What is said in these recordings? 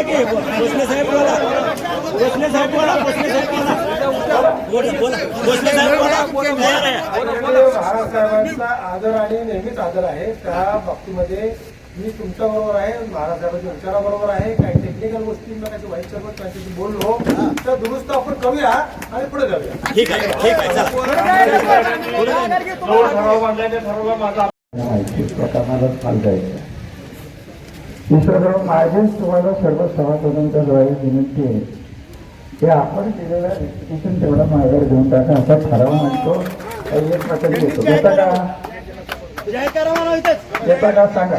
बोला की? भोसले साहेब बोला. भोसले साहेब बोला भोसले साहेब बोला. बोला बोला. भोसले साहेब बोला. तयार आहे. महाराजसाहेबांचा आदर आणि नेहमीच आदर आहे. त्या बाबतीमध्ये मी तुमच्या बरोबर आहे महाराजसाहेबांच्या विचाराबरोबर आहे. काही टेक्निकल गोष्टी मी काही वाईट सर्व त्यांच्याशी बोललो तर दुरुस्त आपण करूया आणि पुढे जाऊया. ठीक आहे ठीक आहे ठरवलं माझा. जायचं दुसरं माझेच तुम्हाला सर्व सभासदांच्या द्वारे विनंती आहे की आपण केलेलं रेजिस्ट्रेशन तेवढा माघार घेऊन टाका. असा ठराव म्हणतो. एक प्रकारे घेतो घेता का? घेता का? सांगा.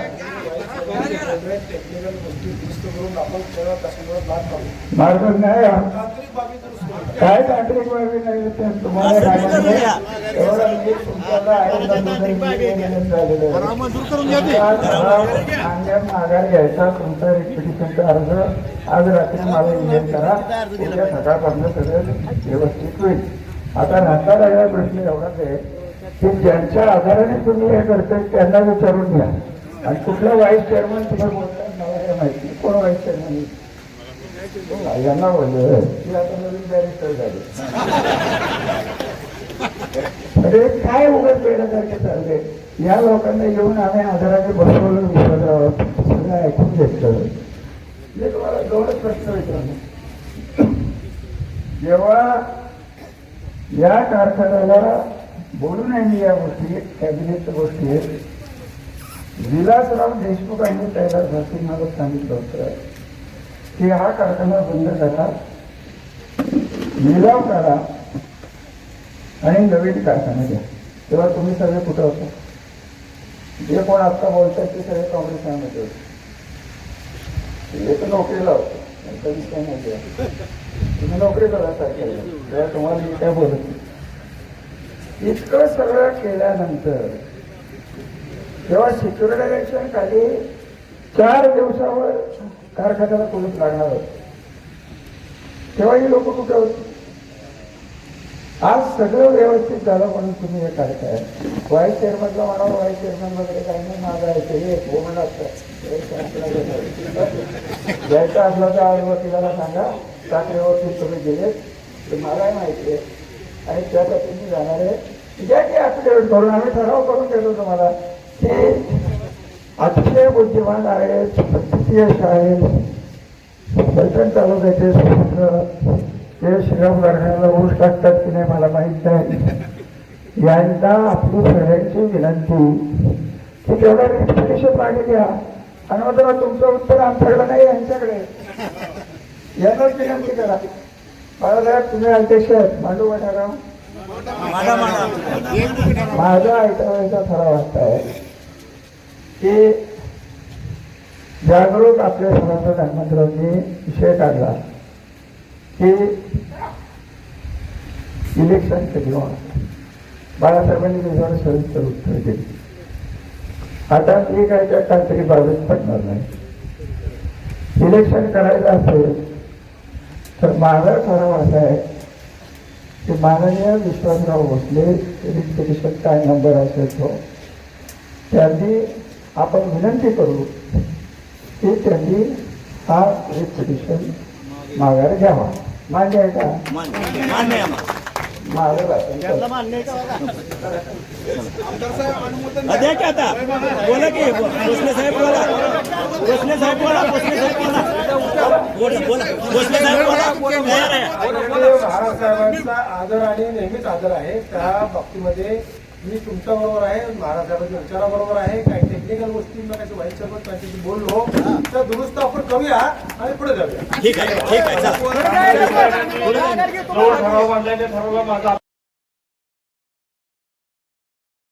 मार्ग नाही. काय तांत्रिक बाबी नाही ते. तुम्हाला माघार घ्यायचा. तुमचा रिपिटिशनचा अर्ज आज रात्री मला ईमेल करा. उद्या सकाळपासून सगळं व्यवस्थित होईल. आता नाता राहिला प्रश्न एवढाच आहे की ज्यांच्या आधाराने तुम्ही हे करताय त्यांना विचारून घ्या. आणि कुठला व्हाईस चेअरमन तुम्ही बोलताय हे माहिती कोण व्हाईस चेअरमन हो, यांना बोललं. ती आता नवीन बॅरिस्टर झाले. अरे काय उघड पेण्यासारखे चालले? या लोकांना येऊन आम्ही आधाराने बसवलं विश्वासराव. सगळं ऐकून घेतलं. मी तुम्हाला दोनच प्रश्न विचारले. जेव्हा या कारखान्याला बोलू नये मी या गोष्टी कॅबिनेटच्या गोष्टी आहेत विलासराव देशमुखांनी त्याला झाशी सांगितलं होतं की हा कारखाना बंद करा लिलाव करा आणि नवीन कारखाना घ्या. तेव्हा तुम्ही सगळे कुठं होता? जे कोण आत्ता बोलतात ते सगळे काँग्रेसमध्ये होते. एक नोकरीला होतं. त्यांचा विषय आहे. तुम्ही नोकरी करायसाठी तेव्हा तुम्हाला काय बोलत इतकं सगळं केल्यानंतर तेव्हा सिक्युरिटायझेशन खाली चार दिवसावर कारखान्याला कुलूप लागणार होतं. तेव्हा ही लोक कुठे होती? आज सगळं व्यवस्थित झालं म्हणून तुम्ही हे करताय व्हाईस चेअरमनला म्हणा व्हाईस चेअरमन वगैरे काही नाही माझा आहे हे बोलणं असतं? द्यायचं असलं तर आज वकिलाला सांगा साखरेवरती तुम्ही गेले. ते मलाही माहिती आहे. आणि त्यासाठी मी जाणार आहे. ज्या की ॲफिडेविट करून आम्ही ठराव करून देतो तुम्हाला. की अतिशय बुद्धिमान आहेत यश आहेत. पैठण तालुक्याचे ते श्रीराम कारखान्याला ऊस टाकतात की नाही मला माहीत नाही. यांना आपली सगळ्यांची विनंती. की तेवढा रिस्ट्रिक्शन मागे घ्या. आणि मग तेव्हा तुमचं उत्तर आमच्याकडे नाही यांच्याकडे. यांनाच विनंती करा. बाळासाहेब तुम्ही अध्यक्ष आहेत. मांडू वाटाराव माझा ऐकावायचा ठराव असा आहे. की जागरूक आपल्या सभासद हनुमंतरावनी विषय काढला की इलेक्शन कधी होणार बाळासाहेबांनी त्याच्यावर सविस्तर उत्तर दिली. आता मी काय त्या काहीतरी बाजूत पडणार नाही. इलेक्शन करायचं असेल तर माझा ठराव असा आहे की माननीय विश्वासराव भोसले रिक्वेशन काय नंबर असेल तो त्यांनी आपण विनंती करू की त्यांनी हा रिक्वेशन माघार घ्यावा. मान्य आहे का? मान्य मान्य आहे आम्हाला. माघार असेल तर. द्या की आता. बोला की भोसले साहेब बोला. भोसले साहेब बोला भोसले साहेब बोला. बोला बोला. भोसले साहेब बोला. तयार आहे. महाराजसाहेबांचा आदर आणि नेहमीच आदर आहे. त्या बाबतीमध्ये मी तुमच्या बरोबर आहे महाराजसाहेबांच्या विचाराबरोबर आहे काही टेक्निकल गोष्टी काही वाईट सर्व त्यांच्याशी बोललो. तर दुरुस्त आपण करूया आणि पुढे जाऊया. ठीक आहे ठीक आहे ठराव ठरवलं माझा